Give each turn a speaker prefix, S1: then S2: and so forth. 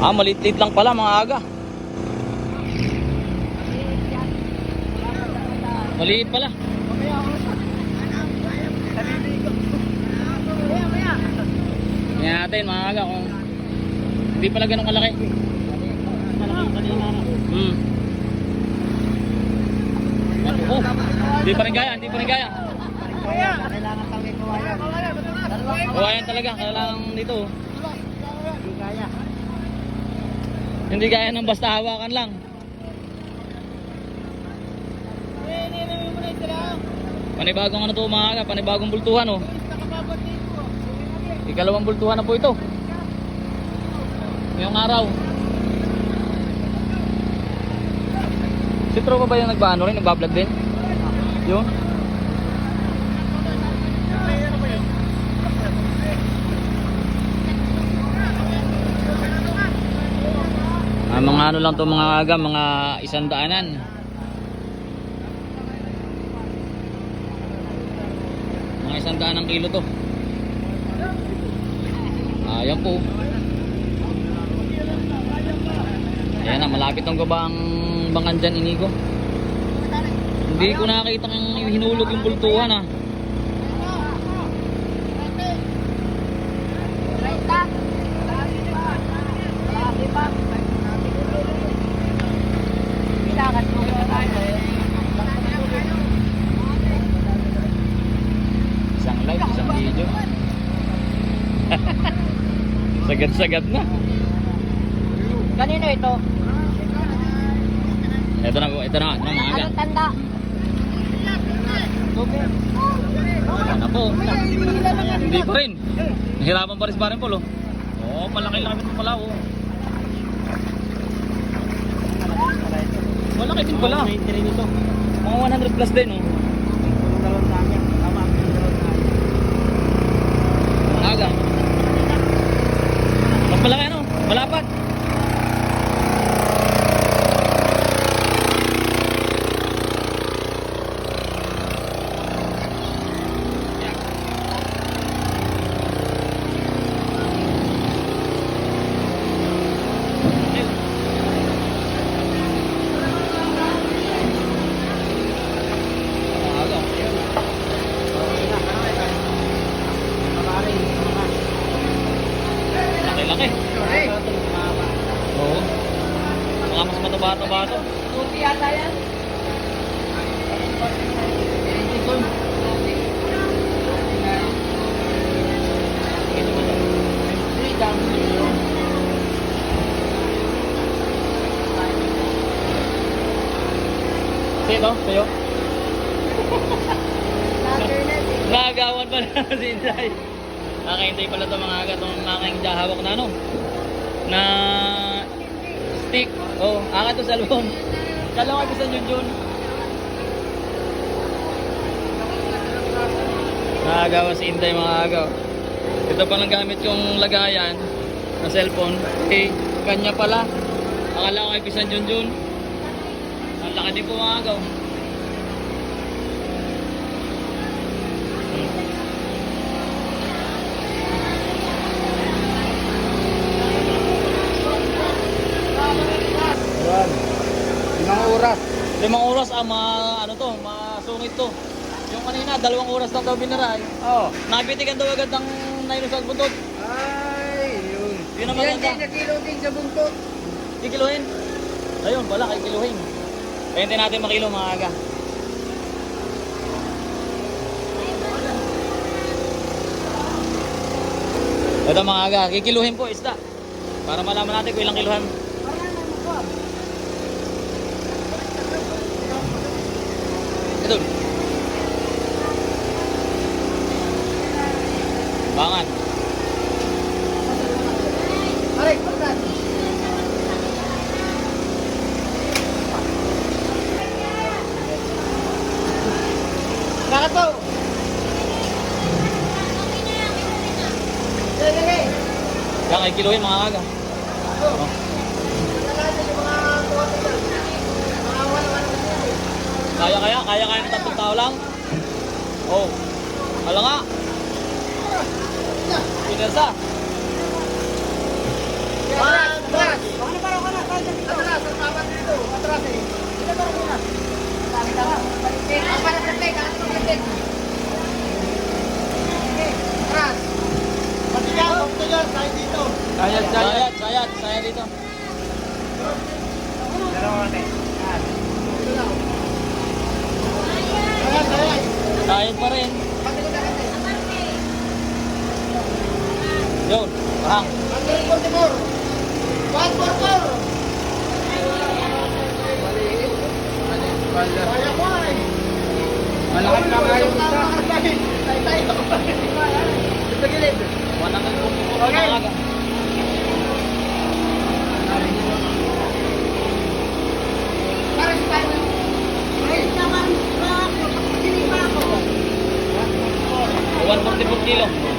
S1: Ah, maliit-liit lang pala mga aga. Maliit pala. Tingnan natin mga aga kung hindi pala ganun kalaki. Hmm. Oh, hindi pa rin gaya, hindi pa rin gaya.
S2: Kailangan pang may kawayan.
S1: Kawayan talaga, kailangan dito. oh.
S2: Hindi kaya.
S1: Hindi gaya ng basta hawakan lang. Panibagong ano to mga aga, panibagong bultuhan oh. Ikalawang bultuhan na po ito. Ngayong araw. Si Tropa ba yung nagbaano rin? Nagbablog din? Yun? Ano lang to mga aga, mga isang daanan. Mga isang daan ng kilo to. Ayan po. Ayan na, malapit ang gaba ang bangan dyan, inigo. Hindi ko nakakita ng hinulog yung bultuhan ah. Isang live, isang video. Sagad-sagad na.
S2: Kanino ito?
S1: Ito na ito na, ito na mga aga.
S2: Anong tanda?
S1: Ano po? Hindi pa rin. Nahirapan pa rin si Parin Paul oh. Oo, malaki-laki pa pala oh. Malaki din pala. Mga 100 plus din oh.
S2: Dalawang dami. Tama. Dalawang dami.
S1: Aga. Mas malaki ano? Malapad. Aga. Laki-laki. Oo. Mga mas mataba-taba to.
S2: Tupi yata yan.
S1: Sino? Sa'yo? Nagawan pa na si Inday. Nakahintay pala ito mga aga itong aking hawak na ano. Na stick. Oh, akin to cellphone. Kala ko bisa yun yun. Nakagawa si Inday mga aga. Ito pa lang gamit yung lagayan na cellphone. Eh, kanya pala. Akala ko ay pisan yun. Ang laki din po mga agaw.
S2: Yan. Limang oras.
S1: Limang oras ang mga ano to, masungit to. Yung kanina, dalawang oras lang daw binaray.
S2: Oh.
S1: Nabitigan daw agad ng nainos sa buntot.
S2: Ay, yun.
S1: Yun ang
S2: Yan
S1: maganda.
S2: din, nakilo din sa buntot.
S1: Kikiluhin. Ayun, wala, kikiluhin. Kaya hindi natin makilo mga aga. Ito mga aga, kikiluhin po isda. Para malaman natin kung ilang kiluhan. Ito. Bangan.
S2: Aray, pagkat. Dali.
S1: Kaya kikiluhin mga aga.
S2: Oh. Nakato yung mga kuwate yan. Mga wala-wala yan.
S1: Kaya kaya? Kaya kaya ng tatlong tao lang? Oh. Hala nga. Pinersa.
S2: One, Atras! Baka na parang ka na. Atras, ang tapat dito. Atras eh. Ito parang muna. Dami ka na. Baliktad. Ang parang baliktad, ang baliktad. Okay, atras. Pati yan, pati yan, dito.
S1: Sayad, sayad, sayad, sayad dito.
S2: Ayan, ayan.
S1: Sayad pa rin. Yun, parang.
S2: 144. 144. Kaya ko ay.
S1: Malakas na kayo isa.
S2: Tay-tay ako. Sa gilid.
S1: 144
S2: Okay.
S1: mga aga.
S2: Para sa tayo. Ay, naman pa ako. Hindi pa ako.
S1: 144